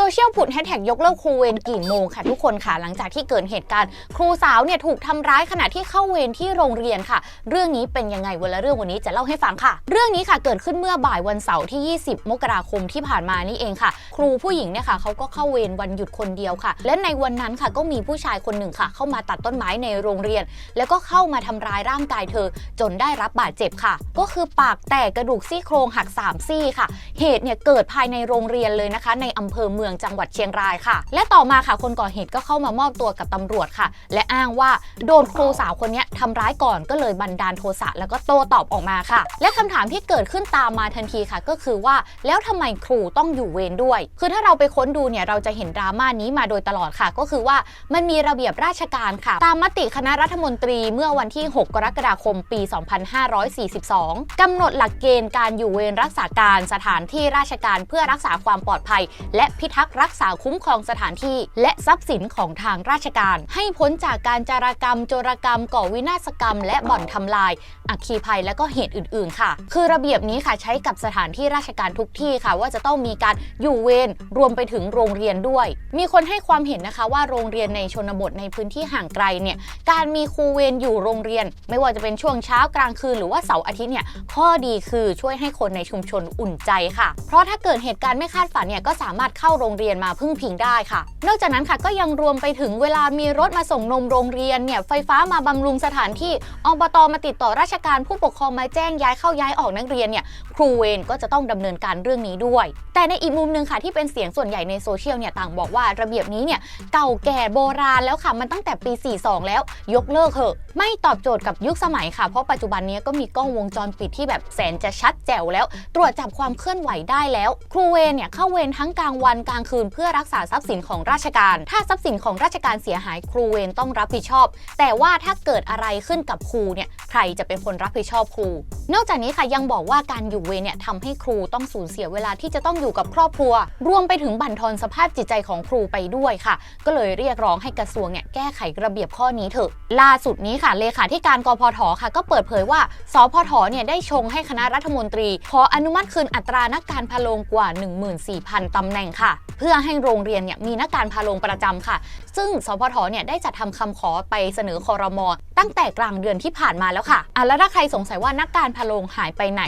โซเชียลผุดแฮชแท็กยกเลิกครูเวรกี่โมงค่ะทุกคนค่ะ หลังจากที่เกิดเหตุการณ์ครูสาวเนี่ยถูกทำร้ายขณะที่เข้าเวรที่โรงเรียนค่ะ เรื่องนี้เป็นยังไงวันละเรื่องวันนี้จะเล่าให้ฟังค่ะ เรื่องนี้ค่ะเกิดขึ้นเมื่อบ่ายวันเสาร์ที่ 20 มกราคมที่ผ่านมานี่เองค่ะ ครูผู้หญิงเนี่ยค่ะเขาก็เข้าเวรวันหยุดคนเดียวค่ะ และในวันนั้นค่ะก็มีผู้ชายคนหนึ่งค่ะ เข้ามาตัดต้นไม้ในโรงเรียน แล้วก็เข้ามาทำร้ายร่างกายเธอ จนได้รับบาดเจ็บค่ะ ก็คือปากแตกกระดูกซี่โครงหักสามซี่ค่ะ เหตุเนี่ยเกิดภายในโรงเรียนเลยนะคะ ในอำเภอเมืองจังหวัดเชียงรายค่ะ และต่อมาค่ะคนก่อเหตุก็เข้ามามอบตัวกับตำรวจค่ะ และอ้างว่าโดนครูสาวคนนี้ ทำร้ายก่อนก็เลยบันดาลโทสะแล้วก็โต้ตอบออกมาค่ะ และคำถามที่เกิดขึ้นตามมาทันทีค่ะ ก็คือว่าแล้วทำไมครูต้องอยู่เวรด้วย คือถ้าเราไปค้นดูเนี่ยเราจะเห็นดราม่านี้มาโดยตลอดค่ะ ก็คือว่ามันมีระเบียบราชการค่ะ ตามมติคณะรัฐมนตรีเมื่อวันที่ 6 กรกฎาคมปี 2542กำหนดหลักเกณฑ์การอยู่เวรรักษาการสถานที่ราชการเพื่อรักษาความปลอดภัย และพิทักษ์รักษาคุ้มครองสถานที่ และทรัพย์สินของทางราชการ ให้พ้นจากการจารกรรม โจรกรรมก่อวินาศกรรม และบ่อนทำลาย อัคคีภัยและก็เหตุอื่น ๆ ค่ะ คือระเบียบนี้ค่ะใช้กับสถานที่ราชการทุกที่ค่ะ ว่าจะต้องมีการอยู่เวรรวมไปถึงโรงเรียนด้วย มีคนให้ความเห็นนะคะว่าโรงเรียนในชนบทในพื้นที่ห่างไกลเนี่ยการมีครูเวรอยู่โรงเรียน ไม่ว่าจะเป็นช่วงเช้ากลางคืนหรือว่าเสาร์อาทิตย์เนี่ยข้อดีคือช่วยให้คนในชุมชนอุ่นใจค่ะ เพราะถ้าเกิดเหตุการณ์ไม่คาดฝันเนี่ยก็สามารถเข้าโรงเรียนมาพึ่งพิงได้ค่ะ นอกจากนั้นค่ะก็ยังรวมไปถึงเวลามีรถมาส่งนมโรงเรียนเนี่ยไฟฟ้ามาบำรุงสถานที่อบตมาติดต่อราชการผู้ปกครองมาแจ้งย้ายเข้าย้ายออกนักเรียนเนี่ยครูเวรก็จะต้องดำเนินการเรื่องนี้ด้วย แต่ในอีกมุมหนึ่งค่ะที่เป็นเสียงส่วนใหญ่ในโซเชียลเนี่ยต่างบอกว่าระเบียบนี้เนี่ยเก่าแก่โบราณแล้วค่ะมันตั้งแต่ปี 42 แล้ว ยกเลิกเถอะ ไม่ตอบโจทย์กับยุคสมัยค่ะ เพราะปัจจุบันนี้ก็มีกล้องวงจรปิดที่แบบแสนจะชัดแจ๋วแล้ว ตรวจจับความเคลื่อนไหวได้แล้ว ครูเวรเนี่ยเข้าเวรทั้งกลางวันกลางคืนเพื่อรักษาทรัพย์สินของราชการ ถ้าทรัพย์สินของราชการเสียหายครูเวรต้องรับผิดชอบ แต่ว่าถ้าเกิดอะไรขึ้นกับครูเนี่ยใครจะเป็นคนรับผิดชอบครู นอกจากนี้ค่ะยังบอกว่าการอยู่เวรเนี่ยทำให้ครูต้องสูญเสียเวลาที่จะต้องอยู่กับครอบครัว รวมไปถึงบั่นทอนสภาพจิตใจของครูไปด้วยค่ะ ก็เลยเรียกร้องให้กระทรวงเนี่ยแก้ไขระเบียบข้อนี้เถอะ ล่าสุดนี้ค่ะเลขาธิการกพทค่ะ ก็เปิดเผยว่า สพทเนี่ยได้ชงให้คณะรัฐมนตรี ขออนุมัติคืนอัตรานักการพาลงกว่า 14,000ตำแหน่งค่ะ เพื่อให้โรงเรียนเนี่ยมีนักการพาลงประจำค่ะ ซึ่งสพทเนี่ยได้จัดทำคำขอไปเสนอคอรมอตั้งแต่กลางเดือนที่ผ่านมาแล้วค่ะอะแล้วถ้าใครสงสัยว่านักการพาลงหายไปไหน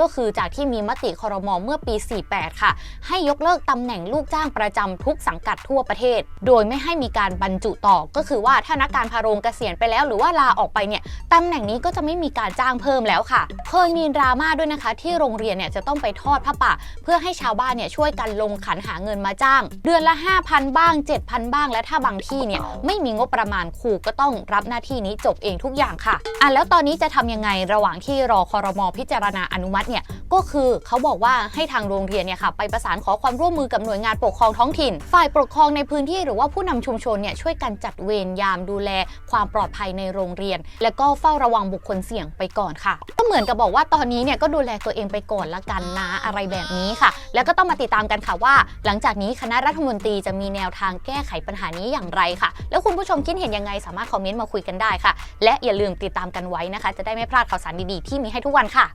ก็คือจากที่มีมติคอรมอเมื่อปี 48 ค่ะ ให้ยกเลิกตำแหน่งลูกจ้างประจำทุกสังกัดทั่วประเทศ โดยไม่ให้มีการบรรจุต่อ ก็คือว่าถ้านักการพาโรงเกษียณไปแล้ว หรือว่าลาออกไปเนี่ยตำแหน่งนี้ก็จะไม่มีการจ้างเพิ่มแล้วค่ะ เคยมีดราม่าด้วยนะคะ ที่โรงเรียนเนี่ยจะต้องไปทอดผ้าป่า เพื่อให้ชาวบ้านเนี่ยช่วยกันลงขันหาเงินมาจ้าง เดือนละ 5,000 บ้าง 7,000 บ้าง และถ้าบางที่เนี่ยไม่มีงบประมาณครูก็ต้องรับหน้าที่นี้จบเองทุกอย่างค่ะอะแล้วตอนนี้จะทำยังไงระหว่างที่รอคอรมอพิจารณาอนุมัติเนี่ยก็คือเขาบอกว่าให้ทางโรงเรียนเนี่ยค่ะไปประสานขอความร่วมมือกับหน่วยงานปกครองท้องถิ่น ฝ่ายปกครองในพื้นที่หรือว่าผู้นำชุมชนเนี่ยช่วยกันจัดเวรยามดูแลความปลอดภัยในโรงเรียน และก็เฝ้าระวังบุคคลเสี่ยงไปก่อนค่ะ เหมือนกับบอกว่าตอนนี้เนี่ยก็ดูแลตัวเองไปก่อนละกันนะอะไรแบบนี้ค่ะ แล้วก็ต้องมาติดตามกันค่ะว่า หลังจากนี้คณะรัฐมนตรีจะมีแนวทางแก้ไขปัญหานี้อย่างไรค่ะ แล้วคุณผู้ชมคิดเห็นยังไงสามารถคอมเมนต์มาคุยกันได้ค่ะ และอย่าลืมติดตามกันไว้นะคะ จะได้ไม่พลาดข่าวสารดีๆที่มีให้ทุกวันค่ะ